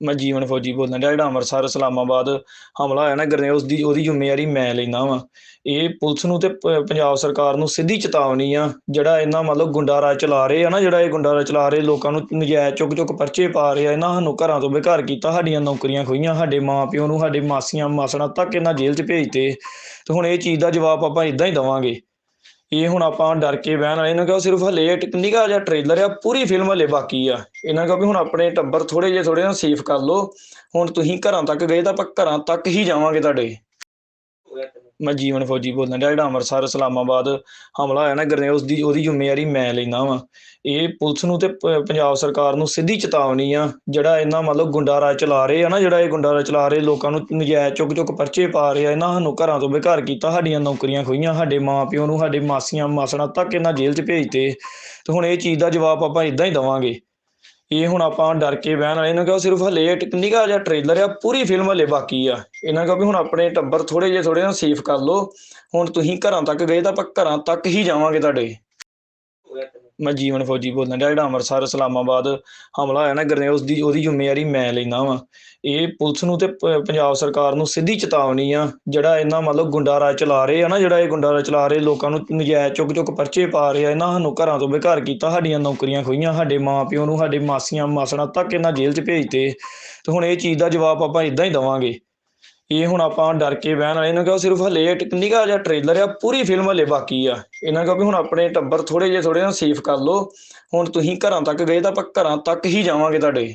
ਮੈਂ ਜੀਵਨ ਫੌਜੀ ਬੋਲਣ ਡਿਆ, ਜਿਹੜਾ ਅੰਮ੍ਰਿਤਸਰ, ਇਸਲਾਮਾਬਾਦ ਹਮਲਾ ਹੋਇਆ ਨਾ ਗਰਨੇ ਉਸ ਦੀ ਉਹਦੀ ਜ਼ਿੰਮੇਵਾਰੀ ਮੈਂ ਲੈਂਦਾ ਵਾਂ। ਇਹ ਪੁਲਿਸ ਨੂੰ ਤੇ ਪੰਜਾਬ ਸਰਕਾਰ ਨੂੰ ਸਿੱਧੀ ਚੇਤਾਵਨੀ ਆ, ਜਿਹੜਾ ਇਹਨਾਂ ਮਤਲਬ ਗੁੰਡਾਰਾ ਚਲਾ ਰਹੇ ਆ ਨਾ, ਜਿਹੜਾ ਇਹ ਗੁੰਡਾਰਾ ਚਲਾ ਰਹੇ, ਲੋਕਾਂ ਨੂੰ ਨਜਾਇਜ਼ ਚੁੱਕ ਚੁੱਕ ਪਰਚੇ ਪਾ ਰਹੇ ਆ, ਇਹਨਾਂ ਸਾਨੂੰ ਘਰਾਂ ਤੋਂ ਬੇਘਰ ਕੀਤਾ, ਸਾਡੀਆਂ ਨੌਕਰੀਆਂ ਖੋਈਆਂ, ਸਾਡੇ ਮਾਪਿਓ ਨੂੰ, ਸਾਡੇ ਮਾਸੀਆਂ, ਮਾਸੜਾਂ ਤੱਕ ਇਹਨਾਂ ਜੇਲ੍ਹ 'ਚ ਭੇਜਤੇ ਤੇ ਹੁਣ ਇਹ ਚੀਜ਼ ਦਾ ਜਵਾਬ ਆਪਾਂ ਇਦਾਂ ਹੀ ਦਵਾਂਗੇ। ਇਹ ਹੁਣ ਆਪਾਂ ਡਰ ਕੇ ਬਹਿਣ ਵਾਲੇ, ਇਹਨਾਂ ਕਿਹਾ ਸਿਰਫ ਹਲੇ ਇੱਕ ਨਿੱਘਾ ਜਿਹਾ ਟ੍ਰੇਲਰ ਆ, ਪੂਰੀ ਫਿਲਮ ਹਲੇ ਬਾਕੀ ਆ। ਇਹਨਾਂ ਕਿਹਾ ਵੀ ਹੁਣ ਆਪਣੇ ਟੱਬਰ ਥੋੜੇ ਜਿਹੇ ਥੋੜੇ ਨਾ ਸੇਫ ਕਰ ਲਓ। ਹੁਣ ਤੁਸੀਂ ਘਰਾਂ ਤੱਕ ਗਏ ਤਾਂ ਆਪਾਂ ਘਰਾਂ ਤੱਕ ਹੀ ਜਾਵਾਂਗੇ ਤੁਹਾਡੇ। ਮੈਂ ਜੀਵਨ ਫੌਜੀ ਬੋਲਣ ਡਿਆ, ਜਿਹੜਾ ਅੰਮ੍ਰਿਤਸਰ, ਇਸਲਾਮਾਬਾਦ ਹਮਲਾ ਹੋਇਆ ਨਾ ਗਰਨੇ ਉਸ ਦੀ ਉਹਦੀ ਜ਼ਿੰਮੇਵਾਰੀ ਮੈਂ ਲੈਂਦਾ ਵਾਂ। ਇਹ ਪੁਲਿਸ ਨੂੰ ਤੇ ਪੰਜਾਬ ਸਰਕਾਰ ਨੂੰ ਸਿੱਧੀ ਚੇਤਾਵਨੀ ਆ, ਜਿਹੜਾ ਇਹਨਾਂ ਮਤਲਬ ਗੁੰਡਾ ਰਾਜ ਚਲਾ ਰਹੇ ਆ ਨਾ, ਜਿਹੜਾ ਇਹ ਗੁੰਡਾ ਰਾਜ ਚਲਾ ਰਹੇ, ਲੋਕਾਂ ਨੂੰ ਨਜਾਇਜ਼ ਚੁੱਕ ਚੁੱਕ ਪਰਚੇ ਪਾ ਰਹੇ ਆ, ਇਹਨਾਂ ਸਾਨੂੰ ਘਰਾਂ ਤੋਂ ਬੇਘਰ ਕੀਤਾ, ਸਾਡੀਆਂ ਨੌਕਰੀਆਂ ਖੋਈਆਂ, ਸਾਡੇ ਮਾਪਿਓ ਨੂੰ, ਸਾਡੇ ਮਾਸੀਆਂ, ਮਾਸੜਾਂ ਤੱਕ ਇਹਨਾਂ ਜੇਲ੍ਹ 'ਚ ਭੇਜਤੇ ਤੇ ਹੁਣ ਇਹ ਚੀਜ਼ ਦਾ ਜਵਾਬ ਆਪਾਂ ਇਦਾਂ ਹੀ ਦਵਾਂਗੇ। ਇਹ ਹੁਣ ਆਪਾਂ ਡਰ ਕੇ ਬਹਿਣ ਵਾਲੇ, ਇਹਨਾਂ ਕਿਹਾ ਸਿਰਫ ਹਲੇ ਇੱਕ ਨਿੱਘਾ ਜਿਹਾ ਟ੍ਰੇਲਰ ਆ, ਪੂਰੀ ਫਿਲਮ ਹਲੇ ਬਾਕੀ ਆ। ਇਹਨਾਂ ਕਿਹਾ ਵੀ ਹੁਣ ਆਪਣੇ ਟੱਬਰ ਥੋੜੇ ਜਿਹੇ ਥੋੜੇ ਨਾ ਸੇਫ ਕਰ ਲਓ। ਹੁਣ ਤੁਸੀਂ ਘਰਾਂ ਤੱਕ ਗਏ ਤਾਂ ਆਪਾਂ ਘਰਾਂ ਤੱਕ ਹੀ ਜਾਵਾਂਗੇ ਤੁਹਾਡੇ। ਮੈਂ ਜੀਵਨ ਫੌਜੀ ਬੋਲਣ ਡਿਆ, ਜਿਹੜਾ ਅੰਮ੍ਰਿਤਸਰ, ਇਸਲਾਮਾਬਾਦ ਹਮਲਾ ਹੋਇਆ ਨਾ ਗਰਨੇ ਉਸ ਦੀ ਉਹਦੀ ਜ਼ਿੰਮੇਵਾਰੀ ਮੈਂ ਲੈਂਦਾ ਵਾਂ। ਇਹ ਪੁਲਿਸ ਨੂੰ ਤੇ ਪੰਜਾਬ ਸਰਕਾਰ ਨੂੰ ਸਿੱਧੀ ਚੇਤਾਵਨੀ ਆ, ਜਿਹੜਾ ਇਹਨਾਂ ਮਤਲਬ ਗੁੰਡਾਰਾਜ ਚਲਾ ਰਹੇ ਆ ਨਾ, ਜਿਹੜਾ ਇਹ ਗੁੰਡਾਰਾਜ ਚਲਾ ਰਹੇ, ਲੋਕਾਂ ਨੂੰ ਨਜਾਇਜ਼ ਚੁੱਕ ਚੁੱਕ ਪਰਚੇ ਪਾ ਰਹੇ ਆ, ਇਹਨਾਂ ਸਾਨੂੰ ਘਰਾਂ ਤੋਂ ਬੇਘਰ ਕੀਤਾ, ਸਾਡੀਆਂ ਨੌਕਰੀਆਂ ਖੋਈਆਂ, ਸਾਡੇ ਮਾਪਿਓ ਨੂੰ, ਸਾਡੇ ਮਾਸੀਆਂ, ਮਾਸੜਾਂ ਤੱਕ ਇਹਨਾਂ ਜੇਲ੍ਹ 'ਚ ਭੇਜਤੇ ਤੇ ਹੁਣ ਇਹ ਚੀਜ਼ ਦਾ ਜਵਾਬ ਆਪਾਂ ਇਦਾਂ ਹੀ ਦਵਾਂਗੇ। ਇਹ ਹੁਣ ਆਪਾਂ ਡਰ ਕੇ ਬਹਿਣ ਵਾਲੇ, ਇਹਨਾਂ ਕਿਹਾ ਸਿਰਫ ਹਲੇ ਇੱਕ ਨਿੱਘਾ ਜਿਹਾ ਟ੍ਰੇਲਰ ਆ, ਪੂਰੀ ਫਿਲਮ ਹਲੇ ਬਾਕੀ ਆ। ਇਹਨਾਂ ਕਿਹਾ ਵੀ ਹੁਣ ਆਪਣੇ ਟੱਬਰ ਥੋੜੇ ਜਿਹੇ ਥੋੜੇ ਨਾ ਸੇਫ ਕਰ ਲਓ। ਹੁਣ ਤੁਸੀਂ ਘਰਾਂ ਤੱਕ ਗਏ ਤਾਂ ਆਪਾਂ ਘਰਾਂ ਤੱਕ ਹੀ ਜਾਵਾਂਗੇ ਤੁਹਾਡੇ।